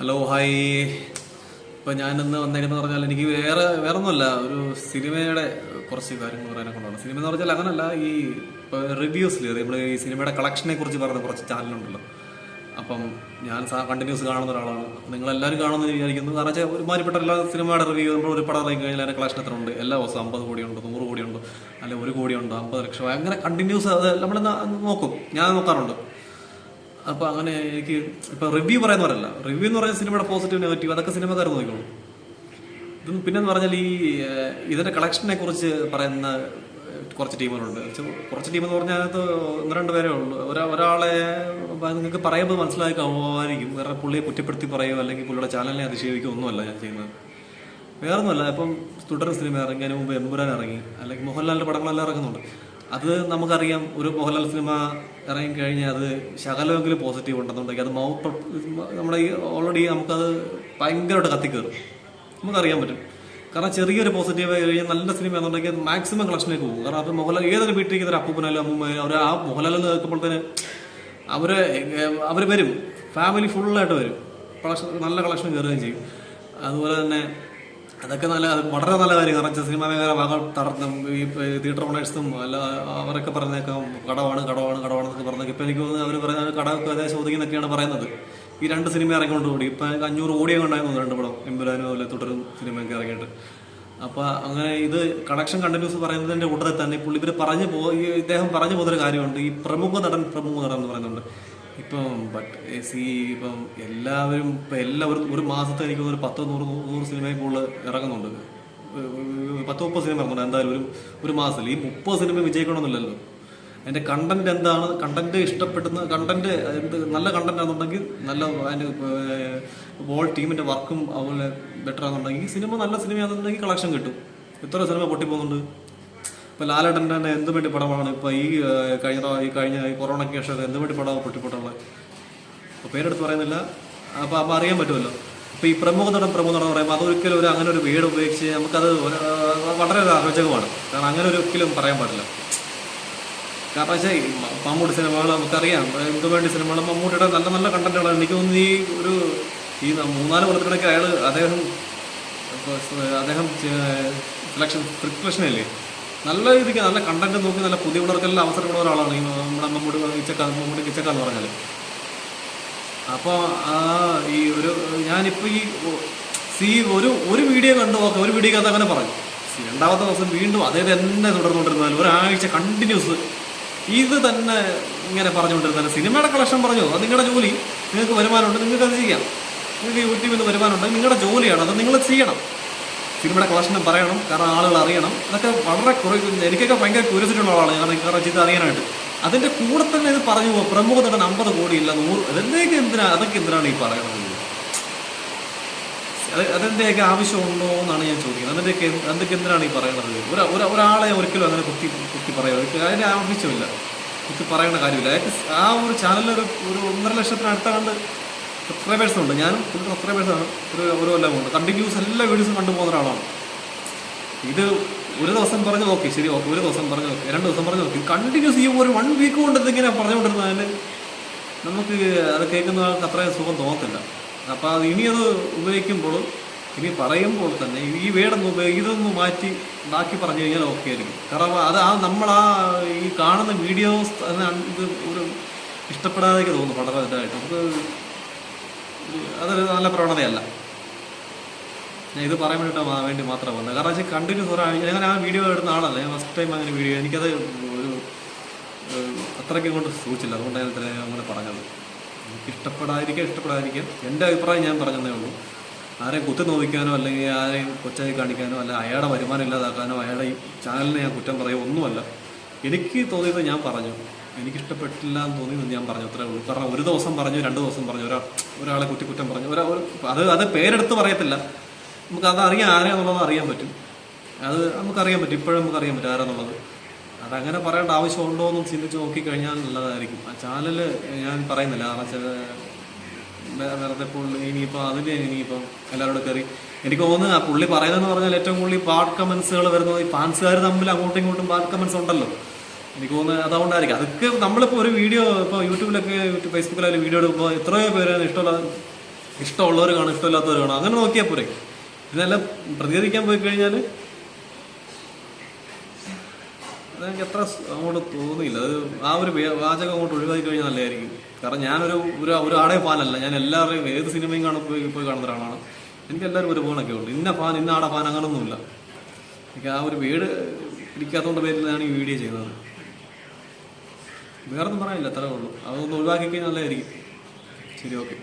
Hello hi ഇപ്പം ഞാൻ ഇന്ന് വന്നേക്കെന്ന് പറഞ്ഞാൽ എനിക്ക് വേറെ വേറെ ഒന്നുമല്ല ഒരു സിനിമയുടെ കുറച്ച് കാര്യങ്ങൾ പറയാനെ കൊണ്ടാണ് സിനിമ എന്ന് പറഞ്ഞാൽ അങ്ങനല്ല ഈ ഇപ്പോൾ റിവ്യൂസിൽ നമ്മൾ ഈ സിനിമയുടെ കളക്ഷനെ കുറിച്ച് പറയുന്ന കുറച്ച് ചാനലുണ്ടല്ലോ അപ്പം ഞാൻ കണ്ടിന്യൂസ് കാണുന്ന ഒരാളാണ്. നിങ്ങളെല്ലാവരും കാണുമെന്ന് വിചാരിക്കുന്നു. കാരണം വെച്ചാൽ ഒരുമാതിരിപ്പെട്ട എല്ലാ സിനിമയുടെ റിവ്യൂ നമ്മൾ ഒരു പടം ഇറങ്ങി കഴിഞ്ഞാൽ അതിന്റെ കളക്ഷൻ എത്ര ഉണ്ട്? എല്ലാ ദിവസവും അമ്പത് കോടിയുണ്ട്? നൂറ് കോടിയുണ്ട്? അല്ലെങ്കിൽ ഒരു കോടിയുണ്ട്? അമ്പത് ലക്ഷം? അങ്ങനെ കണ്ടിന്യൂസ് അത് നമ്മൾ നോക്കും. ഞാൻ നോക്കാറുണ്ട്. അപ്പൊ അങ്ങനെ എനിക്ക് ഇപ്പൊ റിവ്യൂ പറയുന്നവരല്ല. റിവ്യൂ എന്ന് പറയുന്ന സിനിമയുടെ പോസിറ്റീവ് നെഗറ്റീവ് അതൊക്കെ സിനിമക്കാർ നോക്കിക്കോളൂ. ഇതും പിന്നെന്ന് പറഞ്ഞാൽ ഈ ഇതിന്റെ കളക്ഷനെ കുറിച്ച് പറയുന്ന കുറച്ച് ടീമുകളുണ്ട്. കുറച്ച് ടീം എന്ന് പറഞ്ഞാൽ അതിനകത്ത് ഒന്ന് രണ്ട് പേരേ ഉള്ളൂ. ഒരാ ഒരാളെ നിങ്ങൾക്ക് പറയുമ്പോൾ മനസ്സിലാക്കാമായിരിക്കും. വേറെ പുള്ളിയെ കുറ്റപ്പെടുത്തി പറയുമോ അല്ലെങ്കിൽ പുള്ളിയുടെ ചാനലിനെ അതിശയിക്കുക ഒന്നുമല്ല ഞാൻ ചെയ്യുന്നത്. വേറൊന്നുമല്ല ഇപ്പം തുടർ സിനിമ ഇറങ്ങി അതിന് മുമ്പ് എമ്പുരാൻ ഇറങ്ങി അല്ലെങ്കിൽ മോഹൻലാലിന്റെ പടങ്ങളെല്ലാം ഇറങ്ങുന്നുണ്ട്. അത് നമുക്കറിയാം ഒരു മോഹൻലാൽ സിനിമ ഇറങ്ങി കഴിഞ്ഞാൽ അത് ശകലമെങ്കിലും പോസിറ്റീവ് ഉണ്ടെന്നുണ്ടെങ്കിൽ അത് മൗത്ത് നമ്മുടെ ഈ ഓൾറെഡി നമുക്കത് ഭയങ്കരമായിട്ട് കത്തിക്കയറും നമുക്കറിയാൻ പറ്റും. കാരണം ചെറിയൊരു പോസിറ്റീവ് കഴിഞ്ഞാൽ നല്ല സിനിമ എന്നുണ്ടെങ്കിൽ അത് മാക്സിമം കളക്ഷനിലേക്ക് പോകും. കാരണം അത് മോഹൻലാൽ ഏതൊരു വീട്ടിലേക്ക് ഒരു അപ്പൂപ്പനായാലും അമ്മൂമ്മയായാലും അവർ ആ മോഹൻലാൽ നിൽക്കുമ്പോഴത്തേന് അവർ അവർ വരും. ഫാമിലി ഫുള്ളായിട്ട് വരും. കളക്ഷൻ നല്ല കളക്ഷൻ കയറുകയും ചെയ്യും. അതുപോലെ തന്നെ അതൊക്കെ നല്ല വളരെ നല്ല കാര്യം കാരണം സിനിമ മേഖല മകൾ തടർന്നും ഈ തിയേറ്റർ ഓണേഴ്സും അല്ല അവരൊക്കെ പറഞ്ഞേക്കാം കടവാണ് കടവാണ് എന്നൊക്കെ പറഞ്ഞേക്കാം. ഇപ്പം എനിക്ക് തോന്നുന്നു അവർ പറയുന്നത് കടമൊക്കെ ഏകദേശം ഒതുങ്ങിയെന്നൊക്കെയാണ് പറയുന്നത്. ഈ രണ്ട് സിനിമ ഇറങ്ങിക്കൊണ്ടുകൂടി. ഇപ്പം അഞ്ഞൂറ് കോടിയൊക്കെ ഉണ്ടായിരുന്നു രണ്ട് പടം. എമ്പുരാനോ അല്ലെ തുടരും സിനിമയൊക്കെ ഇറങ്ങിയിട്ട്. അപ്പോൾ അങ്ങനെ ഇത് കണക്ഷൻ കണ്ടിന്യൂസ് പറയുന്നതിന്റെ ഉടനെ തന്നെ പുള്ളി ഇവർ പറഞ്ഞു പോ ഇദ്ദേഹം പറഞ്ഞു പോകുന്നൊരു കാര്യമുണ്ട്. ഈ പ്രമുഖ നടൻ പ്രമുഖ നടൻ എന്ന് പറയുന്നുണ്ട്. ഇപ്പം ബട്ട് സി ഇപ്പം എല്ലാവരും ഇപ്പം എല്ലാവരും ഒരു മാസത്തെ എനിക്ക് ഒരു പത്തോ നൂറ് നൂറ് സിനിമയും കൂടുതൽ ഇറങ്ങുന്നുണ്ട്. പത്ത് മുപ്പത് സിനിമ ഇറങ്ങുന്നുണ്ട്. എന്തായാലും ഒരു ഒരു മാസത്തിൽ ഈ മുപ്പത് സിനിമ വിജയിക്കണമെന്നില്ലല്ലോ. അതിന്റെ കണ്ടന്റ് എന്താണ്? കണ്ടന്റ് ഇഷ്ടപ്പെടുന്ന കണ്ടന്റ് എന്ത് നല്ല കണ്ടന്റ് ആണെന്നുണ്ടെങ്കിൽ നല്ല അതിന്റെ ബോൾ ടീമിന്റെ വർക്കും അതുപോലെ ബെറ്റർ ആണെന്നുണ്ടെങ്കിൽ സിനിമ നല്ല സിനിമയാണെന്നുണ്ടെങ്കിൽ കളക്ഷൻ കിട്ടും. എത്ര സിനിമ പൊട്ടിപ്പോകുന്നുണ്ട്? ഇപ്പൊ ലാലേട്ടന്റെ തന്നെ എന്ത് വേണ്ടി പടമാണ്? ഇപ്പൊ ഈ കഴിഞ്ഞ ഈ കഴിഞ്ഞ ഈ കൊറോണയ്ക്ക് ശേഷം എന്ത് വേണ്ടി പടമാണ് പൊട്ടിപ്പൊട്ടുള്ളത് അപ്പൊ പേരെടുത്ത് പറയുന്നില്ല. അപ്പൊ അപ്പൊ അറിയാൻ പറ്റുമല്ലോ. ഇപ്പൊ ഈ പ്രമുഖ നടൻ പ്രമുഖ നടൻ പറയുമ്പോൾ അതൊരിക്കലും ഒരു അങ്ങനെ ഒരു വീട് ഉപയോഗിച്ച് നമുക്കത് വളരെ ഒരു അരോചകമാണ് കാരണം അങ്ങനെ ഒരു ഒരിക്കലും പറയാൻ പാടില്ല. കാരണം വെച്ചാൽ മമ്മൂട്ടി സിനിമകൾ നമുക്കറിയാം. എന്ത് വേണ്ടി സിനിമകൾ? മമ്മൂട്ടിയുടെ നല്ല നല്ല കണ്ടന്റുകളാണ്. എനിക്ക് തോന്നുന്നു ഈ ഒരു ഈ മൂന്നാൽ കൊല്ലത്തിനിടയ്ക്ക് അയാൾ അദ്ദേഹം അദ്ദേഹം സെലക്ഷൻ പ്രിപ്പറേഷനല്ലേ? നല്ല രീതിക്ക് നല്ല കണ്ടന്റ് നോക്കി നല്ല പുതിയ ഉണർക്കെല്ലാം അവസരമുള്ള ഒരാളാണ്. ഈ നമ്മുടെ മമ്മൂട്ടി കിച്ചക്ക മമ്മൂട്ടി കിച്ചക്ക എന്ന് പറഞ്ഞാൽ അപ്പോൾ ഈ ഒരു ഞാനിപ്പോൾ ഈ സി ഒരു ഒരു വീഡിയോ കണ്ടു നോക്കാം ഒരു വീഡിയോ അത് അങ്ങനെ പറഞ്ഞു രണ്ടാമത്തെ ദിവസം വീണ്ടും അതേ തന്നെ തുടർന്നുകൊണ്ടിരുന്നാൽ ഒരാഴ്ച കണ്ടിന്യൂസ് ഇത് തന്നെ ഇങ്ങനെ പറഞ്ഞുകൊണ്ടിരുന്നാൽ സിനിമയുടെ കളക്ഷൻ പറഞ്ഞു? അത് നിങ്ങളുടെ ജോലി. നിങ്ങൾക്ക് വരുമാനമുണ്ട് നിങ്ങൾക്ക് അത് ചെയ്യാം. നിങ്ങൾക്ക് യൂട്യൂബിൽ നിന്ന് വരുമാനമുണ്ട് നിങ്ങളുടെ ജോലിയാണ് അത് നിങ്ങൾ ചെയ്യണം. സിനിമയുടെ കളക്ഷനും പറയണം കാരണം ആളുകൾ അറിയണം. അതൊക്കെ വളരെ കുറേ എനിക്കൊക്കെ ഭയങ്കര ക്യൂരിയസിറ്റി ഉള്ള ആളാണ്. കാരണം കാരണം അറിയാനായിട്ട്. അതിന്റെ കൂടെ തന്നെ ഇത് പറഞ്ഞു പോകും. പ്രമുഖ നടൻ അമ്പത് കോടിയില്ല നൂറ് അതിന്റെയൊക്കെ എന്തിനാ അതൊക്കെ എന്തിനാണ് ഈ പറയണത് അത് അതിന്റെയൊക്കെ ആവശ്യമുണ്ടോ എന്നാണ് ഞാൻ ചോദിക്കുന്നത്. അതിന്റെയൊക്കെ എന്തൊക്കെ എന്തിനാണ് ഈ പറയുന്നത്? ഒരു ഒരു- ഒരാളെ ഒരിക്കലും അങ്ങനെ കുത്തി കുത്തി പറയുക. അതിന്റെ ആവശ്യമില്ല. കുത്തി പറയേണ്ട കാര്യമില്ല. ആ ഒരു ചാനലിൽ ഒരു ഒരു ഒന്നര ലക്ഷത്തിനടുത്ത കണ്ട് സബ്സ്ക്രൈബേഴ്സ് ഉണ്ട് ഞാനും ഫുൾ എത്ര ആണ് ഒരു ഒരു എല്ലാം ഉണ്ട്. കണ്ടിന്യൂസ് എല്ലാ വീഡിയോസും കണ്ടു പോകുന്ന ഒരാളാണ്. ഇത് ഒരു ദിവസം പറഞ്ഞു നോക്കി. ശരി ഓക്കെ ഒരു ദിവസം പറഞ്ഞു നോക്കി. രണ്ട് ദിവസം പറഞ്ഞു നോക്കി. കണ്ടിന്യൂസ് ഈ ഒരു വൺ വീക്ക് കൊണ്ട് ഇതിങ്ങനെ പറഞ്ഞുകൊണ്ടിരുന്നാൽ നമുക്ക് അത് കേൾക്കുന്ന ആൾക്ക് അത്രയും സുഖം തോന്നത്തില്ല. അപ്പോൾ അത് ഇനി അത് ഉപയോഗിക്കുമ്പോൾ ഇനി പറയുമ്പോൾ തന്നെ ഈ വേടൊന്ന് ഉപയോഗി ഇതൊന്ന് മാറ്റി ബാക്കി പറഞ്ഞു കഴിഞ്ഞാൽ ഓക്കെ ആയിരിക്കും. കാരണം അത് ആ നമ്മൾ ആ ഈ കാണുന്ന വീഡിയോസ് ഇത് ഒരു ഇഷ്ടപ്പെടാതെ തോന്നുന്നു വളരെ ഇതായിട്ട്. നമുക്ക് അതൊരു നല്ല പ്രവണതയല്ല. ഞാൻ ഇത് പറയാൻ വേണ്ടിയിട്ട് വേണ്ടി മാത്രം വന്നത്. കാരണം വെച്ചാൽ കണ്ടിന്യൂസ് ഒരാഴ്ച ഞാൻ ആ വീഡിയോ എടുത്ത ആളല്ല. ഞാൻ ഫസ്റ്റ് ടൈം അങ്ങനെ വീഡിയോ എനിക്കത് ഒരു അത്രയ്ക്കും കൊണ്ട് സൂചിച്ചില്ല. അതുകൊണ്ടാണ് ഞാൻ അങ്ങനെ പറഞ്ഞത്. എനിക്ക് ഇഷ്ടപ്പെടാതിരിക്കാം ഇഷ്ടപ്പെടാതിരിക്കാം എന്റെ അഭിപ്രായം ഞാൻ പറഞ്ഞതേ ഉള്ളൂ. ആരെയും കുത്തി നോവിക്കാനോ അല്ലെങ്കിൽ ആരെയും കൊച്ചായി കാണിക്കാനോ അല്ല അയാളുടെ വരുമാനം ഇല്ലാതാക്കാനോ അയാളുടെ ഈ ചാനലിനെ ഞാൻ കുറ്റം പറയുക ഒന്നുമല്ല. എനിക്ക് തോന്നിയത് ഞാൻ പറഞ്ഞു. എനിക്ക് ഇഷ്ടപ്പെട്ടില്ല എന്ന് തോന്നി ഞാൻ പറഞ്ഞു അത്രേ ഉള്ളൂ. കാരണം ഒരു ദിവസം പറഞ്ഞു രണ്ട് ദിവസം പറഞ്ഞു ഒരാ ഒരാളെ കുറ്റി പറഞ്ഞു. ഒരാ അത് അത് പേരെടുത്ത് പറയത്തില്ല. നമുക്ക് അത് അറിയാം ആരെയാന്നുള്ളത് അറിയാൻ പറ്റും. അത് നമുക്കറിയാൻ പറ്റും. ഇപ്പോഴും നമുക്ക് നമുക്കറിയാൻ പറ്റും ആരാന്നുള്ളത്. അതങ്ങനെ പറയേണ്ട ആവശ്യമുണ്ടോ എന്ന് ചിന്തിച്ച് നോക്കിക്കഴിഞ്ഞാൽ നല്ലതായിരിക്കും. ആ ചാനൽ ഞാൻ പറയുന്നില്ല. കാരണം വേ- വെറുതെ പുള്ളി ഇനിയിപ്പോൾ അതിന് ഇനിയിപ്പം എല്ലാവരോടും കയറി എനിക്ക് തോന്നുന്നു ആ പുള്ളി പറയുന്നതെന്ന് പറഞ്ഞാൽ ഏറ്റവും കൂടുതൽ ബാഡ് കമൻസുകൾ വരുന്നത് ഈ ഫാൻസുകാർ തമ്മിൽ അങ്ങോട്ടും ഇങ്ങോട്ടും ബാഡ് കമൻസ് ഉണ്ടല്ലോ. എനിക്ക് തോന്നുന്നത് അതുകൊണ്ടായിരിക്കും. അതൊക്കെ നമ്മളിപ്പോൾ ഒരു വീഡിയോ ഇപ്പോൾ യൂട്യൂബിലൊക്കെ യൂട്യൂബ് ഫേസ്ബുക്കിലായാലും വീഡിയോ എടുക്കുമ്പോൾ എത്രയോ പേര് ഇഷ്ടമുള്ള ഇഷ്ടമുള്ളവർ കാണും ഇഷ്ടമില്ലാത്തവർ കാണും. അങ്ങനെ നോക്കിയാൽ പോരെ. ഇതെല്ലാം പ്രതികരിക്കാൻ പോയി കഴിഞ്ഞാൽ അതെനിക്ക് എത്ര അങ്ങോട്ട് തോന്നിയില്ല. അത് ആ ഒരു വാചകം അങ്ങോട്ട് ഒഴിവാക്കി കഴിഞ്ഞാൽ നല്ലതായിരിക്കും. കാരണം ഞാനൊരു ഒരു ഒരു ആടെ ഫാനല്ല. ഞാൻ എല്ലാവരുടെയും ഏത് സിനിമയും കാണാൻ പോയി പോയി കാണുന്ന ഒരാളാണ്. എനിക്ക് എല്ലാവരും ഒരു ഫോണൊക്കെ ഉണ്ട്. ഇന്ന ഫാൻ ഇന്ന ആടെ ഫാൻ അങ്ങനൊന്നുമില്ല. എനിക്ക് ആ ഒരു വീട് പിടിക്കാത്തതുകൊണ്ട് പേരിലാണ് ഈ വീഡിയോ ചെയ്യുന്നത്. വേറെ ഒന്നും പറയാനില്ല അത്രേ ഉള്ളൂ. അതൊന്ന് ഒഴിവാക്കി കഴിഞ്ഞാൽ നല്ലതായിരിക്കും. ശരി ഓക്കെ.